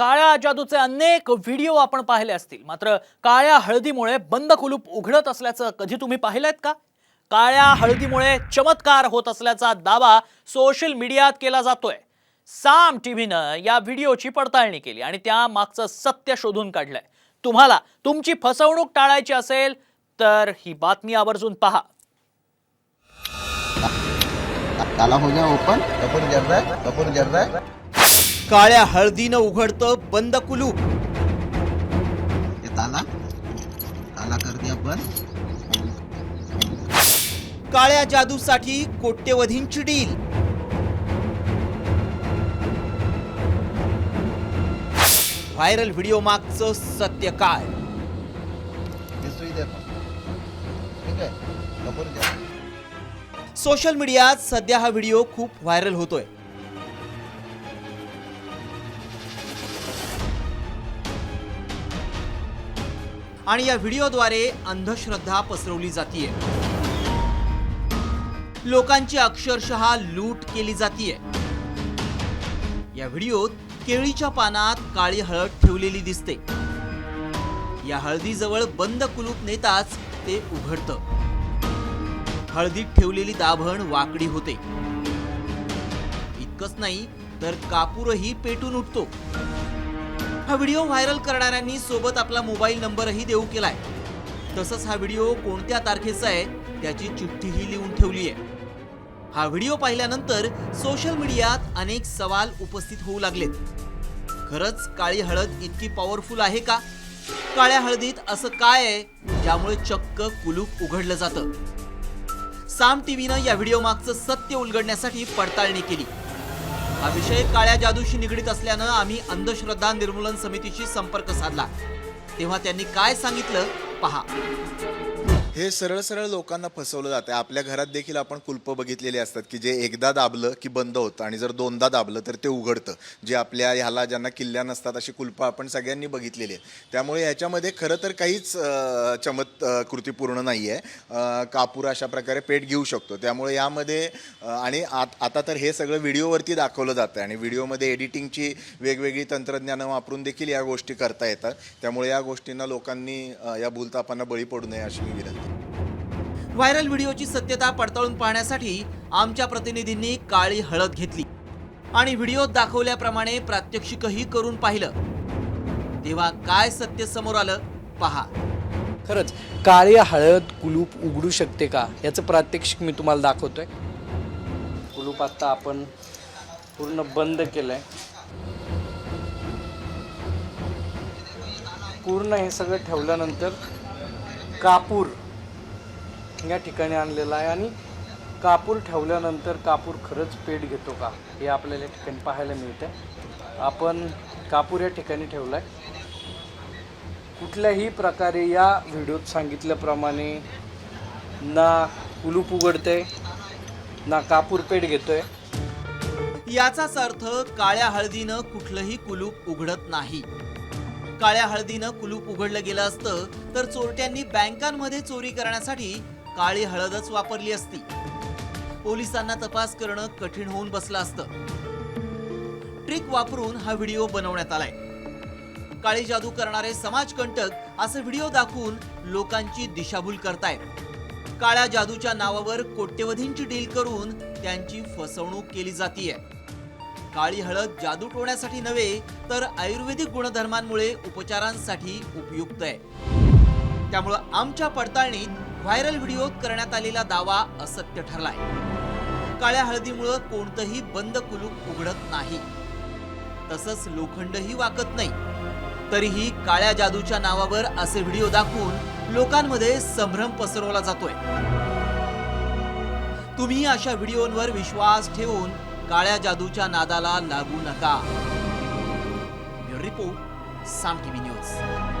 काळ्या जादूचे अनेक व्हिडिओ आपण पाहिले असतील. मात्र काळ्या हळदीमुळे बंद कुलूप उघडत असल्याचं कधी तुम्ही पाहिलंत का? काळ्या हळदीमुळे चमत्कार होत असल्याचा दावा सोशल मीडियात केला जातोय. साम टीव्हीनं या व्हिडिओची पडताळणी केली आणि त्या मागचं सत्य शोधून काढलंय. तुम्हाला तुमची फसवणूक टाळायची असेल तर ही बातमी आवर्जून पहा. ताला हो गया ओपन. कपूर जल रहा है कपूर जल रहा है काळ्या हळदीनं उघडतं बंद कुलूप. ताला. ताला कर दिया बंद काळ्या जादूसाठी कोट्यवधींची डील. व्हायरल व्हिडिओ मागचं सत्य काय। सोशल मीडियात सध्या हा व्हिडिओ खूप व्हायरल होतोय. आणि या व्हिडिओद्वारे अंधश्रद्धा पसरवली जातीये. लोकांची अक्षरशः लूट केली जातीये. या व्हिडिओत केळीच्या पानात काळी हळद ठेवलेली दिसते. या हळदीजवळ बंद कुलूप नेताच ते उघडतं. हळदीत ठेवलेली दाभण वाकडी होते. इतकंच नाही तर कापूरही पेटून उठतो. हा व्हिडिओ व्हायरल करणाऱ्यांनी सोबत आपला मोबाईल नंबरही देऊ केलाय. तसंच हा व्हिडिओ कोणत्या तारखेचा आहे त्याची चिठ्ठीही लिहून ठेवली आहे. हा व्हिडिओ पाहिल्यानंतर सोशल मीडियात अनेक सवाल उपस्थित होऊ लागलेत. खरंच काळी हळद इतकी पॉवरफुल आहे का? काळ्या हळदीत असं काय आहे ज्यामुळे चक्क कुलूप उघडलं जातं? साम टीव्हीनं या व्हिडिओ मागचं सत्य उलगडण्यासाठी पडताळणी केली. हा विषय काळ्या जादूशी निगडीत असल्यानं आम्ही अंधश्रद्धा निर्मूलन समितीशी संपर्क साधला. तेव्हा त्यांनी काय सांगितलं? पहा. हे सरळ सरळ लोकांना फसवलं जातं आपल्या घरात देखील आपण कुलपं बघितलेली असतात की जे एकदा दाबलं की बंद होतं आणि जर दोनदा दाबलं तर ते उघडतं. जे आपल्या ह्याला ज्यांना किल्ल्या नसतात अशी कुलपं आपण सगळ्यांनी बघितलेली आहे त्यामुळे ह्याच्यामध्ये खरं तर काहीच चमत् चमत कृतीपूर्ण नाही आहे कापूर अशा प्रकारे पेट घेऊ शकतो. त्यामुळे यामध्ये आणि आत आता तर हे सगळं व्हिडिओवरती दाखवलं जातं आणि व्हिडिओमध्ये एडिटिंगची वेगवेगळी तंत्रज्ञानं वापरून देखील या गोष्टी करता येतात. त्यामुळे या गोष्टींना लोकांनी या भूलतापांना बळी पडू नये अशी मी विनंती व्हायरल व्हिडिओची सत्यता पडताळून पाहण्यासाठी आमच्या प्रतिनिधींनी काळी हळद घेतली. आणि व्हिडिओत दाखवल्याप्रमाणे प्रात्यक्षिकही करून पाहिलं. तेव्हा काय सत्य समोर आलं पहा. खरंच काळी हळद कुलूप उघडू शकते का? याचं प्रात्यक्षिक मी तुम्हाला दाखवतोय. कुलूप आता आपण पूर्ण बंद केलंय. पूर्ण हे सगळं ठेवल्यानंतर कापूर या ठिकाणी आणलेला आहे आणि कापूर ठेवल्यानंतर कापूर खरंच पेट घेतो का हे आपल्याला या ठिकाणी पाहायला मिळतं आपण कापूर या ठिकाणी ठेवला आहे कुठल्याही प्रकारे या व्हिडिओत सांगितल्याप्रमाणे ना कुलूप उघडते ना कापूर पेट घेतोय. याचाच अर्थ काळ्या हळदीनं कुठलंही कुलूप उघडत नाही. काळ्या हळदीनं कुलूप उघडलं गेलं असतं तर चोरट्यांनी बँकांमध्ये चोरी करण्यासाठी काळी हळदच वापरली असती. पोलिसांना तपास करणं कठीण होऊन बसलं असतं. ट्रिक वापरून हा व्हिडिओ बनवण्यात आलाय. काळी जादू करणारे समाजकंटक असे व्हिडिओ दाखवून लोकांची दिशाभूल करतायत. काळ्या जादूच्या नावावर कोट्यवधींची डील करून त्यांची फसवणूक केली जातीये. काळी हळद जादू टोण्यासाठी नव्हे तर आयुर्वेदिक गुणधर्मांमुळे उपचारांसाठी उपयुक्त आहे. त्यामुळं आमच्या पडताळणीत व्हायरल व्हिडिओत करण्यात आलेला दावा असत्य ठरलाय. काळ्या हळदीमुळं कोणतंही बंद कुलूप उघडत नाही. तसंच लोखंडही वाकत नाही. तरीही काळ्या जादूच्या नावावर असे व्हिडिओ दाखवून लोकांमध्ये संभ्रम पसरवला जातोय. तुम्ही अशा व्हिडिओंवर विश्वास ठेवून काळ्या जादूच्या नादाला लागू नका. Report Saam TV news.